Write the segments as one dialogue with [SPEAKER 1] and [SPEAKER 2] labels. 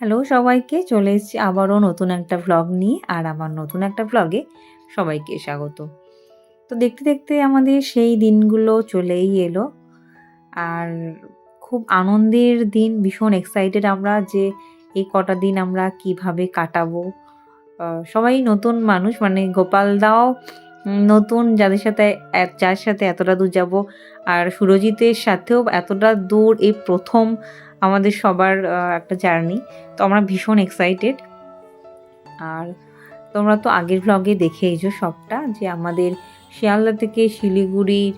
[SPEAKER 1] Hello সবাইকে, চলে এসেছি আবারও নতুন একটা ভ্লগ নিয়ে আর আমার নতুন একটা ভ্লগে সবাইকে স্বাগত। তো দেখতে দেখতে আমাদের সেই দিনগুলো চলেই এলো আর খুব আনন্দের দিন, ভীষণ এক্সাইটেড আমরা যে এই কটা দিন আমরা কীভাবে কাটাবো। সবাই নতুন মানুষ মানে গোপাল দাও নতুন যাদের সাথে যার সাথে এতটা দূর যাব, আর সুরজিতের সাথেও এতটা দূর এই প্রথম আমাদের সবার একটা জার্নি। তো আমরা ভীষণ এক্সাইটেড আর তোমরা তো আগের ভ্লগে দেখেইছো সবটা, যে আমাদের শিয়ালদা থেকে শিলিগুড়ির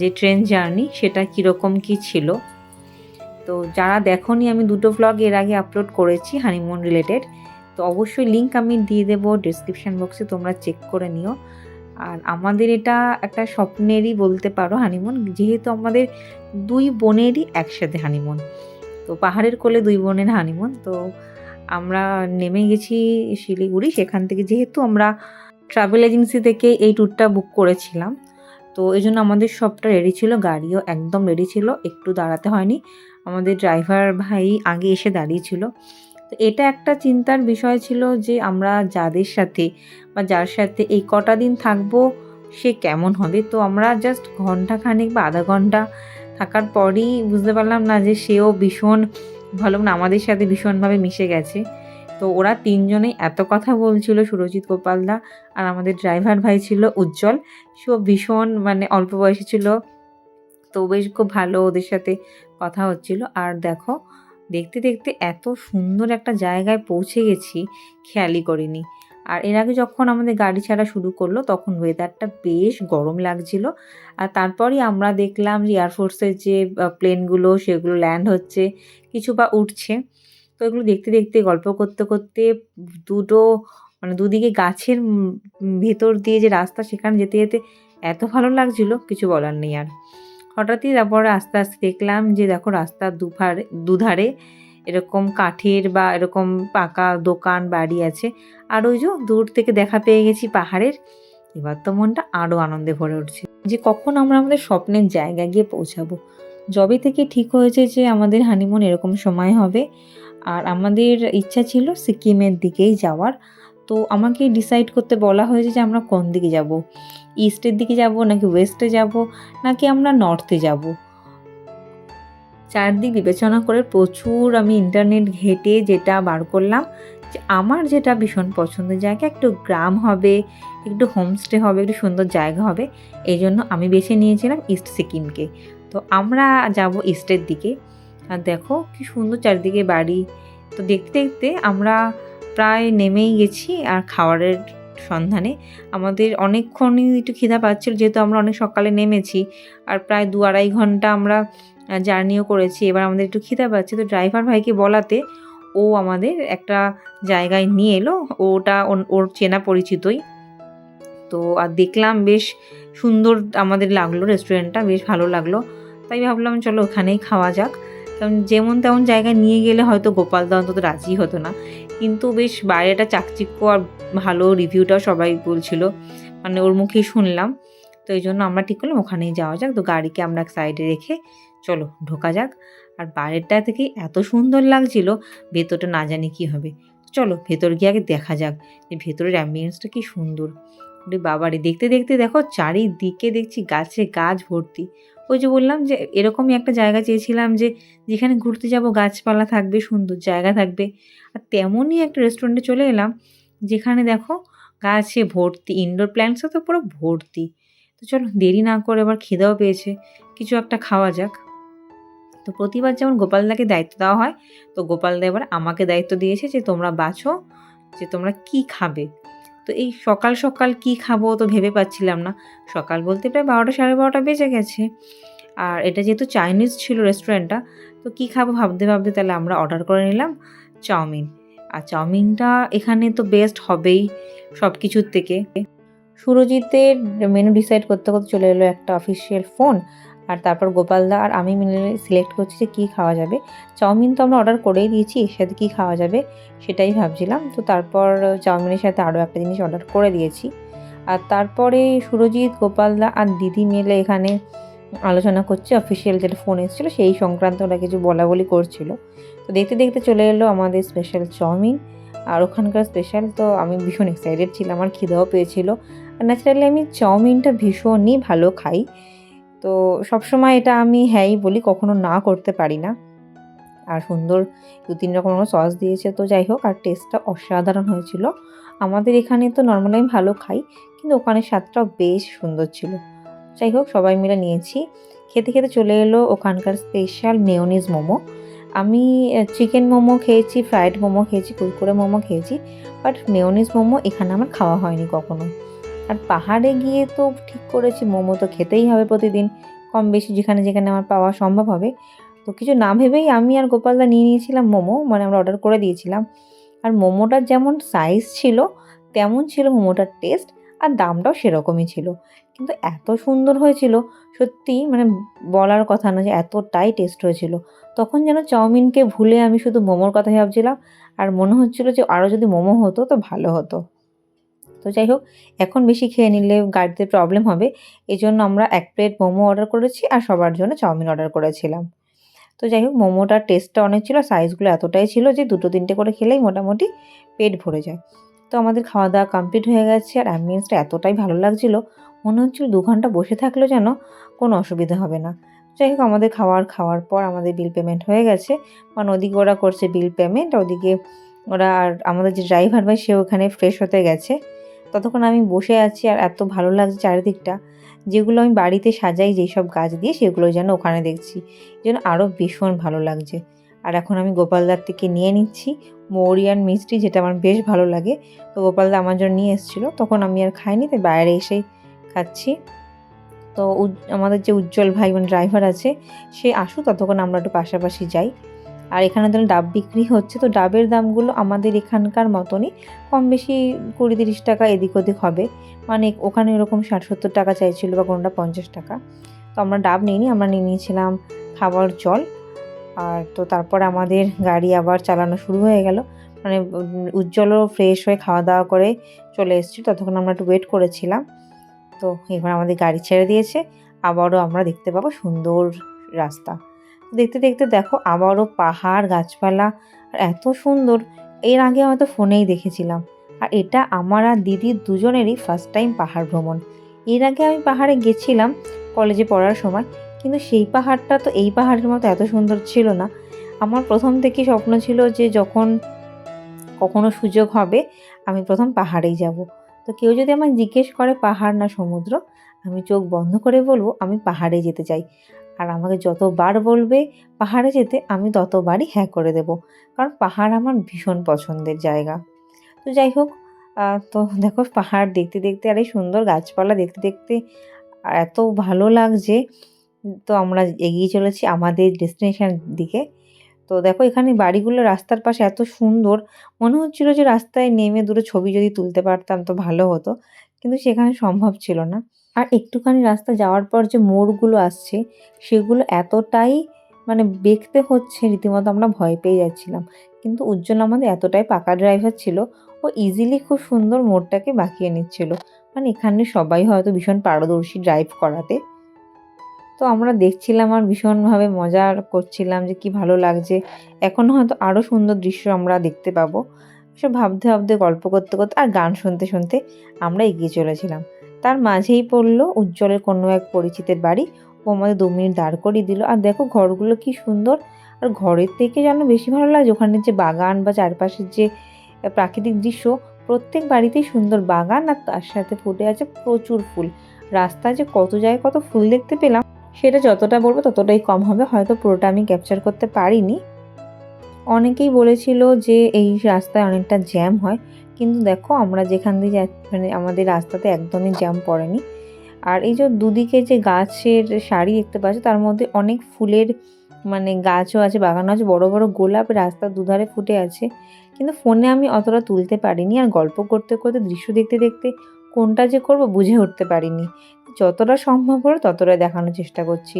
[SPEAKER 1] যে ট্রেন জার্নি সেটা কীরকম কি ছিল। তো যারা দেখোনি, আমি দুটো ভ্লগ এর আগে আপলোড করেছি হানিমুন রিলেটেড তো অবশ্যই লিঙ্ক আমি দিয়ে দেবো ডিসক্রিপশান বক্সে তোমরা চেক করে নিও। আর আমাদের এটা একটা স্বপ্নেরই বলতে পারো হানিমুন যেহেতু আমাদের দুই বোনেরই একসাথে হানিমুন তো পাহাড়ের কোলে দুই বোনের হানিমুন তো আমরা নেমে গেছি শিলিগুড়ি। সেখান থেকে যেহেতু আমরা ট্রাভেল এজেন্সি থেকে এই ট্যুরটা বুক করেছিলাম, তো এই জন্য আমাদের সবটা রেডি ছিল, গাড়িও একদম রেডি ছিল, একটু দাঁড়াতে হয়নি। আমাদের ড্রাইভার ভাই আগে এসে দাঁড়িয়েছিল তো এটা একটা চিন্তার বিষয় ছিল যে আমরা যাদের সাথে বা যার সাথে এই কটা দিন থাকব, সে কেমন হবে? তো আমরা জাস্ট ঘণ্টা খানেক বা আধা ঘণ্টা থাকার পরই বুঝতে পারলাম না যে সেও ভীষণ ভালো মানে আমাদের সাথে ভীষণভাবে মিশে গেছে। তো ওরা তিনজনেই এত কথা বলছিল সুরজিৎ গোপালদা আর আমাদের ড্রাইভার ভাই ছিল উজ্জ্বল। সেও ভীষণ মানে অল্প বয়সী ছিল। তো বেশ খুব ভালো ওদের সাথে কথা হচ্ছিল। আর দেখো দেখতে দেখতে এত সুন্দর একটা জায়গায় পৌঁছে গেছি, খেয়ালই করিনি। আর এর আগে যখন আমাদের গাড়ি ছাড়া শুরু করল, তখন ওয়েদারটা বেশ গরম লাগছিল। আর তারপরই আমরা দেখলাম যে এয়ারফোর্সের যে প্লেনগুলো সেগুলো ল্যান্ড হচ্ছে, কিছু বা উঠছে। তো এগুলো দেখতে দেখতে, গল্প করতে করতে দুটো মানে দুদিকে গাছের ভেতর দিয়ে যে রাস্তা, সেখানে যেতে যেতে এত ভালো লাগছিল, কিছু বলার নেই আর। হঠাৎই তারপরে আস্তে আস্তে দেখলাম যে দেখো রাস্তার দুধারে দুধারে এরকম কাঠের বা এরকম পাকা দোকান, বাড়ি আছে। আর ওই যে দূর থেকে দেখা পেয়ে গেছি পাহাড়ের। এবার তো মনটা আরও আনন্দে ভরে উঠছে যে কখন আমরা আমাদের স্বপ্নের জায়গায় গিয়ে পৌঁছাবো। যবে থেকে ঠিক হয়েছে যে আমাদের হানিমুন এরকম সময় হবে। আর আমাদের ইচ্ছা ছিল সিকিমের দিকেই যাওয়ার। তো আমাকে ডিসাইড করতে বলা হয়েছে যে আমরা কোন দিকে যাব। ইস্টের দিকে যাব নাকি ওয়েস্টে যাব, নাকি আমরা নর্থে যাব? চারদিক বিবেচনা করে প্রচুর আমি ইন্টারনেট ঘেটে যেটা বার করলাম, যে আমার যেটা ভীষণ পছন্দের জায়গা একটু গ্রাম হবে, একটু হোমস্টে হবে, একটু সুন্দর জায়গা হবে, এই জন্য আমি বেছে নিয়েছিলাম ইস্ট সিকিমকে। তো আমরা যাব ইস্টের দিকে। আর দেখো কি সুন্দর চারিদিকে বাড়ি। তো দেখতে দেখতে আমরা প্রায় নেমেই গেছি আর খাবারের সন্ধানে। আমাদের অনেকক্ষণই একটু খিদা পাচ্ছিল, যেহেতু আমরা অনেক সকালে নেমেছি আর প্রায় দু আড়াই ঘণ্টা আমরা জার্নিও করেছি। এবার আমাদের একটু খিদা পাচ্ছে, তো ড্রাইভার ভাইকে বলাতে ও আমাদের একটা জায়গায় নিয়ে এলো। ওটা ওর চেনা পরিচিতই। তো আর দেখলাম বেশ সুন্দর আমাদের লাগল রেস্টুরেন্টটা, বেশ ভালো লাগল। তাই ভাবলাম চলো ওখানেই খাওয়া যাক। কারণ যেমন তেমন জায়গায় নিয়ে গেলে হয়তো গোপাল দা অন্তত রাজি হতো না। কিন্তু বেশ বাইরেটা চাকচিক্য আর ভালো রিভিউটাও সবাই বলছিল। মানে ওর মুখেই শুনলাম। তো এই জন্য আমরা ঠিক করলাম, ওখানেই যাওয়া যাক। তো গাড়িকে আমরা এক সাইডে রেখে চলো ঢোকা যাক। আর বাইরেরটা থেকে এত সুন্দর লাগছিল, ভেতরটা না জানি কি হবে। চলো ভেতর গিয়ে আগে দেখা যাক যে ভেতরের অ্যাম্বিয়েন্সটা কি সুন্দর। বাবারে, দেখতে দেখতে দেখো, চারিদিকে দেখছি গাছে গাছ ভর্তি। ওই যে বললাম যে, এরকমই একটা জায়গা চেয়েছিলাম যে, যেখানে ঘুরতে যাব, গাছপালা থাকবে, সুন্দর জায়গা থাকবে। আর তেমনই একটা রেস্টুরেন্টে চলে এলাম, যেখানে দেখো, গাছে ভর্তি ইনডোর প্ল্যান্টসও তো পুরো ভর্তি। তো চলো, দেরি না করে এবার খিদেও পেয়েছে। কিছু একটা খাওয়া যাক। তো প্রতিবার যেমন গোপালদাকে দায়িত্ব দেওয়া হয়, তো গোপালদা এবার আমাকে দায়িত্ব দিয়েছে যে, তোমরা বাছো যে, তোমরা কি খাবে। তো এই সকাল সকাল কি খাব তো ভেবে পাচ্ছিলাম না। সকাল বলতে প্রায় বারোটা, সাড়ে বারোটা বেজে গেছে। আর এটা যেহেতু চাইনিজ ছিল রেস্টুরেন্টটা তো কি খাব ভাবতে ভাবতে তাহলে আমরা অর্ডার করে নিলাম চাউমিন। আর চাউমিনটা এখানে তো বেস্ট হবেই সব কিছুর থেকে। সুরজিতের মেনু ডিসাইড করতে করতে চলে এলো একটা অফিসিয়াল ফোন আর তারপর গোপালদা আর আমি মিলে সিলেক্ট করছি যে কী খাওয়া যাবে। চাউমিন তো আমরা অর্ডার করেই দিয়েছি, এর সাথে কী খাওয়া যাবে সেটাই ভাবছিলাম। তো তারপর চাউমিনের সাথে আরও একটা জিনিস অর্ডার করে দিয়েছি। আর তারপরে সুরজিৎ, গোপালদা আর দিদি মিলে এখানে আলোচনা করছে অফিসিয়াল যেটা ফোন এসেছিল সেই সংক্রান্ত ওরা কিছু বলা বলি করছিল। তো দেখতে দেখতে চলে এলো আমাদের স্পেশাল চাউমিন। আর ওখানকার স্পেশাল তো আমি ভীষণ এক্সাইটেড ছিলাম, আমার খিদেও পেয়েছিল। আর ন্যাচারালি আমি চাউমিনটা ভীষণই ভালো খাই। তো সবসময় এটা আমি হ্যাঁই বলি, কখনো না করতে পারি না। আর সুন্দর দু তিন রকম সস দিয়েছে, তো যাই হোক, আর টেস্টটা অসাধারণ হয়েছিল। আমাদের এখানে তো নর্মালি আমি ভালো খাই, কিন্তু ওখানে স্বাদটাও বেশ সুন্দর ছিল। যাই হোক, সবাই মিলে নিয়েছি। খেতে খেতে চলে এলো ওখানকার স্পেশাল মেয়োনিজ মোমো। আমি চিকেন মোমো খেয়েছি ফ্রায়েড মোমো খেয়েছি, কুরকুরে মোমো খেয়েছি বাট মেয়োনিজ মোমো এখানে আমার খাওয়া হয়নি কখনো আর পাহাড়ে গিয়ে তো ঠিক করেছি, মোমো তো খেতেই হবে প্রতিদিন, কম বেশি যেখানে যেখানে আমার পাওয়া সম্ভব হবে। তো কিছু না ভেবেই আমি আর গোপালদা নিয়ে নিয়েছিলাম মোমো মানে আমরা অর্ডার করে দিয়েছিলাম। আর মোমোটার যেমন সাইজ ছিল, তেমন ছিল মোমোটার টেস্ট আর দামটাও সেরকমই ছিল। কিন্তু এত সুন্দর হয়েছিল, সত্যি মানে বলার কথা না যে এতটাই টেস্ট হয়েছিল। তখন যেন চাউমিনকে ভুলে আমি শুধু মোমোর কথাই ভাবছিলাম, আর মনে হচ্ছিল যে আরও যদি মোমো হতো তো ভালো হতো। তো যাই হোক, এখন বেশি খেয়ে নিলে গাড়িতে প্রবলেম হবে। এই জন্য আমরা এক প্লেট মোমো অর্ডার করেছি আর সবার জন্য চাউমিন অর্ডার করেছিলাম। তো যাই হোক, মোমোটার টেস্টটা অনেক ছিল সাইজগুলো এতটাই ছিল যে দুটো তিনটে করে খেলেই মোটামুটি পেট ভরে যায়। তো আমাদের খাওয়া দাওয়া কমপ্লিট হয়ে গেছে আর অ্যাম্বিয়েন্সটা এতটাই ভালো লাগছিল, মনে হচ্ছিল দু ঘণ্টা বসে থাকলেও যেন কোনো অসুবিধা হবে না। যাই হোক, আমাদের খাওয়ার খাওয়ার পর আমাদের বিল পেমেন্ট হয়ে গেছে। মানে ওদিকে ওরা করছে বিল পেমেন্ট ওদিকে ওরা আর আমাদের যে ড্রাইভার ভাই, সে ওখানে ফ্রেশ হতে গেছে। ততক্ষণ আমি বসে আছি আর এত ভালো লাগছে চারিদিকটা, যেগুলো আমি বাড়িতে সাজাই, যেই সব গাছ দিয়ে সেগুলো যেন ওখানে দেখছি। যেন আরও ভীষণ ভালো লাগছে। আর এখন আমি গোপালদার থেকে নিয়ে নিচ্ছি মৌরিয়ান মিষ্টি, যেটা আমার বেশ ভালো লাগে। তো গোপালদা আমার জন্য নিয়ে এসেছিল, তখন আমি আর খাইনি, তাই বাইরে এসেই খাচ্ছি। তো আমাদের যে উজ্জ্বল ভাই মানে ড্রাইভার আছে, সে আসুক, ততক্ষণ আমরা একটু পাশাপাশি যাই। আর এখানে ধরুন ডাব বিক্রি হচ্ছে, তো ডাবের দামগুলো আমাদের এখানকার মতনই কম বেশি কুড়ি তিরিশ টাকা এদিক ওদিক হবে। মানে ওখানে এরকম ষাট সত্তর টাকা চাইছিল বা কোনোটা পঞ্চাশ টাকা। তো আমরা ডাব নিইনি, আমরা নিয়ে নিয়েছিলাম খাবার জল। আর তো তারপর আমাদের গাড়ি আবার চালানো শুরু হয়ে গেল। মানে উজ্জ্বলও ফ্রেশ হয়ে খাওয়া দাওয়া করে চলে এসেছি, ততক্ষণ আমরা একটু ওয়েট করেছিলাম। তো এবার আমাদের গাড়ি ছেড়ে দিয়েছে, আবারও আমরা দেখতে পাবো সুন্দর রাস্তা। দেখতে দেখতে দেখো আবারও পাহাড়, গাছপালা, আর এত সুন্দর। এর আগে হয়তো ফোনেই দেখেছিলাম। আর এটা আমার আর দিদির দুজনেরই ফার্স্ট টাইম পাহাড় ভ্রমণ। এর আগে আমি পাহাড়ে গেছিলাম কলেজে পড়ার সময়, কিন্তু সেই পাহাড়টা তো এই পাহাড়ের মতো এত সুন্দর ছিল না। আমার প্রথম থেকেই স্বপ্ন ছিল যে যখন কখনো সুযোগ হবে, আমি প্রথম পাহাড়েই যাব। তো কেউ যদি আমায় জিজ্ঞেস করে পাহাড় না সমুদ্র, আমি চোখ বন্ধ করে বলব আমি পাহাড়ে যেতে চাই। আর আমাকে যতবার বলবে পাহাড়ে যেতে আমি ততবারই হ্যাঁ করে দেব। কারণ পাহাড় আমার ভীষণ পছন্দের জায়গা। তো যাই হোক তো দেখো পাহাড় দেখতে দেখতে আর এই সুন্দর গাছপালা দেখতে দেখতে এত ভালো লাগছে। তো আমরা এগিয়ে চলেছি আমাদের ডেস্টিনেশন দিকে। তো দেখো এখানে বাড়িগুলো রাস্তার পাশে এত সুন্দর। মনে হচ্ছিল যে রাস্তায় নেমে দুটো ছবি যদি তুলতে পারতাম তো ভালো হতো। কিন্তু সেখানে সম্ভব ছিল না। আর একটুখানি রাস্তা যাওয়ার পর যে মোড়গুলো আসছে, সেগুলো এতটাই মানে দেখতে হচ্ছে, রীতিমতো আমরা ভয় পেয়ে যাচ্ছিলাম। কিন্তু উজ্জ্বল আমাদের এতটাই পাকা ড্রাইভার ছিল, ও ইজিলি খুব সুন্দর মোড়টাকে বাঁকিয়ে নিচ্ছিল। মানে এখানে সবাই হয়তো ভীষণ পারদর্শী ড্রাইভ করাতে। তো আমরা দেখছিলাম আর ভীষণভাবে মজা করছিলাম যে কি ভালো লাগছে। এখন হয়তো আরও সুন্দর দৃশ্য আমরা দেখতে পাবো। সব ভাবতে ভাবতে, গল্প করতে করতে আর গান শুনতে শুনতে আমরা এগিয়ে চলেছিলাম। তার মাঝেই পড়ল উজ্জ্বলের কোনো এক পরিচিতের বাড়ি। ও আমাদের দু মিনিট দাঁড় করিয়ে দিল। আর দেখো ঘরগুলো কি সুন্দর। আর ঘরের থেকে যেন বেশি ভালো লাগছে ওখানে যে বাগান বা চারপাশের যে প্রাকৃতিক দৃশ্য, প্রত্যেক বাড়িতেই সুন্দর বাগান। আর তার সাথে ফুটে আছে প্রচুর ফুল। রাস্তায় যে কত জায়গায় কত ফুল দেখতে পেলাম, সেটা যতটা বলব ততটাই কম হবে। হয়তো পুরোটা আমি ক্যাপচার করতে পারিনি। অনেকেই বলেছিল যে এই রাস্তায় অনেকটা জ্যাম হয়। কিন্তু দেখো আমরা যেখান দিয়ে যা মানে আমাদের রাস্তাতে একদমই জ্যাম পড়েনি। আর এই যে দুদিকে যে গাছের শাড়ি দেখতে পাচ্ছ, তার মধ্যে অনেক ফুলের মানে গাছও আছে, বাগানও আছে, বড় বড় গোলাপ রাস্তার দুধারে ফুটে আছে। কিন্তু ফোনে আমি অতটা তুলতে পারিনি আর গল্প করতে করতে, দৃশ্য দেখতে দেখতে কোনটা যে করব বুঝে উঠতে পারিনি। যতটা সম্ভব হলো ততটা দেখানোর চেষ্টা করছি।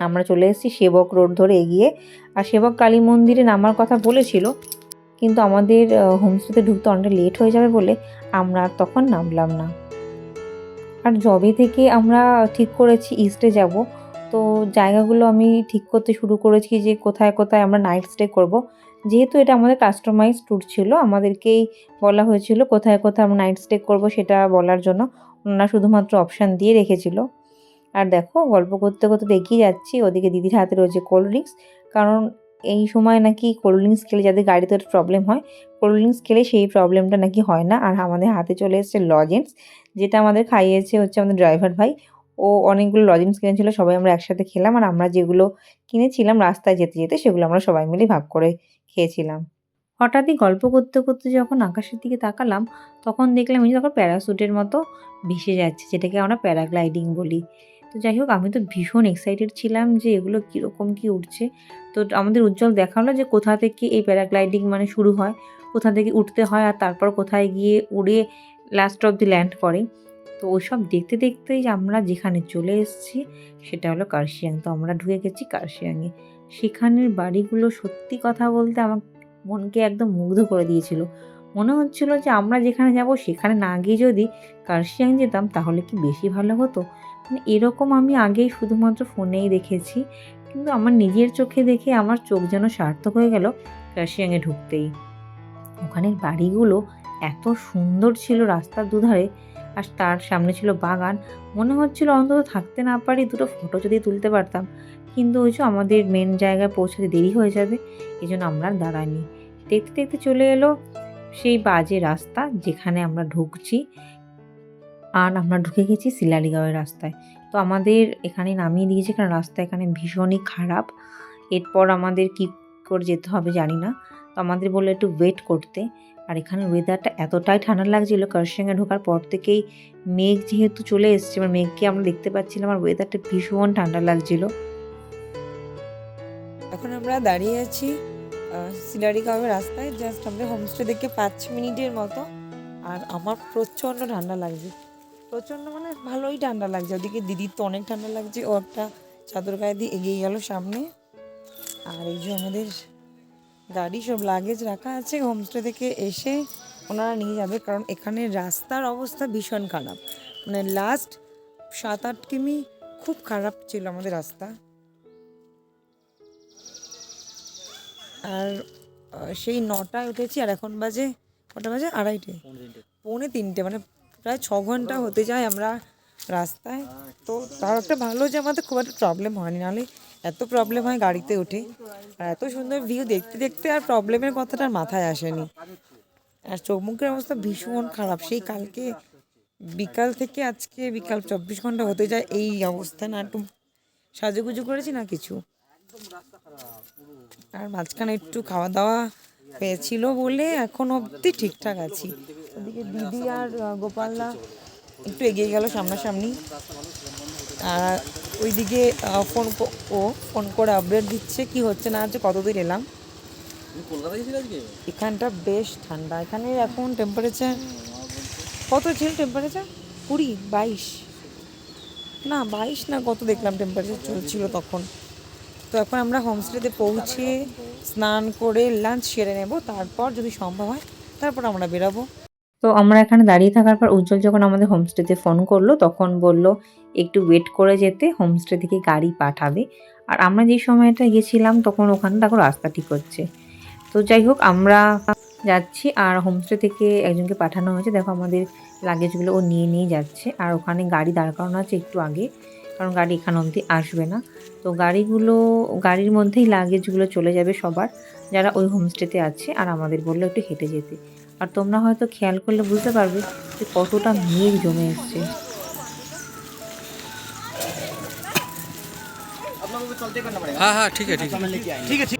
[SPEAKER 1] আমরা চলে এসেছি সেবক রোড ধরে এগিয়ে। আর সেবক কালী মন্দিরে নামার কথা বলেছিল কিন্তু আমাদের হোমস্টেতে ঢুকতে অনেকটা লেট হয়ে যাবে বলে আমরা আর তখন নামলাম না। আর জবে থেকে আমরা ঠিক করেছি ইস্টে যাব। তো জায়গাগুলো আমি ঠিক করতে শুরু করেছি যে কোথায় কোথায় আমরা নাইট স্টে করব। যেহেতু এটা আমাদের কাস্টমাইজ ট্যুর ছিল, আমাদেরকেই বলা হয়েছিল কোথায় কোথায় আমরা নাইট স্টে করব সেটা বলার জন্য। ওনারা শুধুমাত্র অপশান দিয়ে রেখেছিল। আর দেখো, গল্প করতে করতে দেখিয়ে যাচ্ছি, ওদিকে দিদির হাতে রয়েছে কোল্ড ড্রিঙ্কস কারণ এই সময় নাকি কোল্ড খেলে যাদের গাড়িতে প্রবলেম হয় কোল্ড খেলে সেই প্রবলেমটা নাকি হয় না। আর আমাদের হাতে চলে এসেছে লজেন্স যেটা আমাদের খাইয়েছে হচ্ছে আমাদের ড্রাইভার ভাই। ও অনেকগুলো লজেন্স কিনেছিল, সবাই আমরা একসাথে খেলাম। আর আমরা যেগুলো কিনেছিলাম রাস্তায় যেতে যেতে, সেগুলো আমরা সবাই মিলে ভাগ করে খেয়েছিলাম। হঠাৎই গল্প করতে করতে যখন আকাশের দিকে তাকালাম, তখন দেখলাম এই তখন প্যারাশুটের মতো ভেসে যাচ্ছে, যেটাকে আমরা প্যারাগ্লাইডিং বলি। তো যাই হোক, আমি তো ভীষণ এক্সাইটেড ছিলাম যে এগুলো কীরকম কী উঠছে। তো আমাদের উজ্জ্বল দেখাল যে কোথা থেকে এই প্যারাগ্লাইডিং মানে শুরু হয়, কোথা থেকে উঠতে হয় আর তারপর কোথায় গিয়ে উড়ে লাস্ট অফ দি ল্যান্ড করে। তো ওইসব দেখতে দেখতেই আমরা যেখানে চলে এসেছি, সেটা হলো কার্শিয়াং। তো আমরা ঢুকে গেছি কার্শিয়াংয়ে সেখানের বাড়িগুলো সত্যি কথা বলতে আমার মনকে একদম মুগ্ধ করে দিয়েছিল। মনে হচ্ছিল যে আমরা যেখানে যাব সেখানে না গিয়ে যদি কার্শিয়াং যেতাম তাহলে কি বেশি ভালো হতো? মানে এরকম আমি আগেই শুধুমাত্র ফোনেই দেখেছি। কিন্তু আমার নিজের চোখে দেখে আমার চোখ যেন সার্থক হয়ে গেল কার্শিয়াংয়ে ঢুকতেই। ওখানের বাড়িগুলো এত সুন্দর ছিল রাস্তার দুধারে আর তার সামনে ছিল বাগান। মনে হচ্ছিল অন্তত থাকতে না পারি দুটো ফটো যদি তুলতে পারতাম। কিন্তু ওই আমাদের মেন জায়গায় পৌঁছাতে দেরি হয়ে যাবে এই জন্য আমরা দাঁড়াইনি। দেখতে দেখতে চলে এলো সেই বাজে রাস্তা যেখানে আমরা ঢুকছি আর আমরা ঢুকে গেছি শিলালিগাঁওয়ের রাস্তায়। তো আমাদের এখানে নামিয়ে দিয়েছে কারণ রাস্তা এখানে ভীষণই খারাপ। এরপর আমাদের কী করে যেতে হবে জানি না। তো আমাদের বলল একটু ওয়েট করতে। আর এখানে ওয়েদারটা এতটাই ঠান্ডা লাগছিল কার্শিয়াংয়ে ঢোকার পর থেকেই মেঘ যেহেতু চলে এসছে, এবার মেঘকে আমরা দেখতে পাচ্ছিলাম আর ওয়েদারটা ভীষণ ঠান্ডা লাগছিল।
[SPEAKER 2] এখন আমরা দাঁড়িয়ে আছি সিলারিগাঁওয়ের রাস্তায় জাস্ট আমাদের হোমস্টে দেখে পাঁচ মিনিটের মতো। আর আমার প্রচণ্ড ঠান্ডা লাগছে। প্রচণ্ড মানে ভালোই ঠান্ডা লাগছে। ওদিকে দিদির তো অনেক ঠান্ডা লাগছে। ও একটা চাদর গায়ে দিয়ে এগিয়ে গেল সামনে। আর এই যে আমাদের গাড়ি সব লাগেজ রাখা আছে হোমস্টে থেকে এসে ওনারা নিয়ে যাবে। কারণ এখানে রাস্তার অবস্থা ভীষণ খারাপ। মানে লাস্ট সাত আট কিমি খুব খারাপ ছিল আমাদের রাস্তা। আর সেই নটায় উঠেছি আর এখন বাজে কটা বাজে? আড়াইটে। পৌনে তিনটে মানে প্রায় ছ ঘণ্টা হতে যায় আমরা রাস্তায়। তো তার একটা ভালো যে আমাদের খুব একটা প্রবলেম হয়নি, নাহলে এত প্রবলেম হয় গাড়িতে উঠে। আর এত সুন্দর ভিউ দেখতে দেখতে আর প্রবলেমের কথাটা মাথায় আসেনি। আর চোখ মুখের অবস্থা ভীষণ খারাপ। সেই কালকে বিকাল থেকে আজকে বিকাল চব্বিশ ঘণ্টা হতে যায় এই অবস্থা না, একটু সাজুগুজু করেছি না কিছু? আর মাঝখানে একটু খাওয়া দাওয়া হয়েছিল বলে এখন অবধি ঠিকঠাক আছি। ওদিকে দিদি আর গোপালদা একটু এগিয়ে গেল সামনাসামনি। আর ওইদিকে ফোন ও ফোন করে আপডেট দিচ্ছে কি হচ্ছে না হচ্ছে কতদূর এলাম? এখানটা বেশ ঠান্ডা। এখানে এখন টেম্পারেচার কত ছিল টেম্পারেচার কুড়ি বাইশ। না বাইশ না কত দেখলাম টেম্পারেচার চলছিল তখন। তো এখন আমরা হোমস্টেতে পৌঁছে স্নান করে লাঞ্চ সেরে নেব, তারপর যদি সম্ভব হয় তারপর আমরা বেরাবো।
[SPEAKER 1] তো আমরা এখানে দাঁড়িয়ে থাকার পর উজ্জ্বল যখন আমাদের হোমস্টেতে ফোন করল, তখন বলল, একটু ওয়েট করে যেতে, হোমস্টে থেকে গাড়ি পাঠাবে। আর আমরা যেই সময়টা গেছিলাম, তখন ওখানে দেখো রাস্তা ঠিক হচ্ছে। তো যাই হোক, আমরা যাচ্ছি আর হোমস্টে থেকে একজনকে পাঠানো হয়েছে। দেখো আমাদের লাগেজগুলো ও নিয়ে নিয়ে যাচ্ছে। আর ওখানে গাড়ি দাঁড় করানো আছে একটু আগে। কারণ গাড়ি এখানে অবধি আসবে না। তো গাড়িগুলো গাড়ির মধ্যেই লাগেজগুলো চলে যাবে সবার। যারা ওই হোমস্টেতে আছে আর আমাদের বলল একটু হেঁটে যেতে। আর তোমরা হয়তো খেয়াল করলে বুঝতে পারবে যে কতটা মেঘ জমে এসছে।
[SPEAKER 3] হ্যাঁ, হ্যাঁ, ঠিক আছে।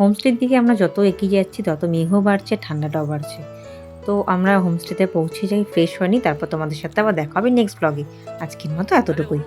[SPEAKER 1] হোমস্টের দিকে আমরা যত এগিয়ে যাচ্ছি, তত মেঘও বাড়ছে, ঠান্ডাটাও বাড়ছে। তো আমরা হোমস্টেতে পৌঁছে যাই ফ্রেশ হয়নি, তারপর তোমাদের সাথে আবার দেখা হবে নেক্সট ব্লগে আজকের মতো এতটুকুই।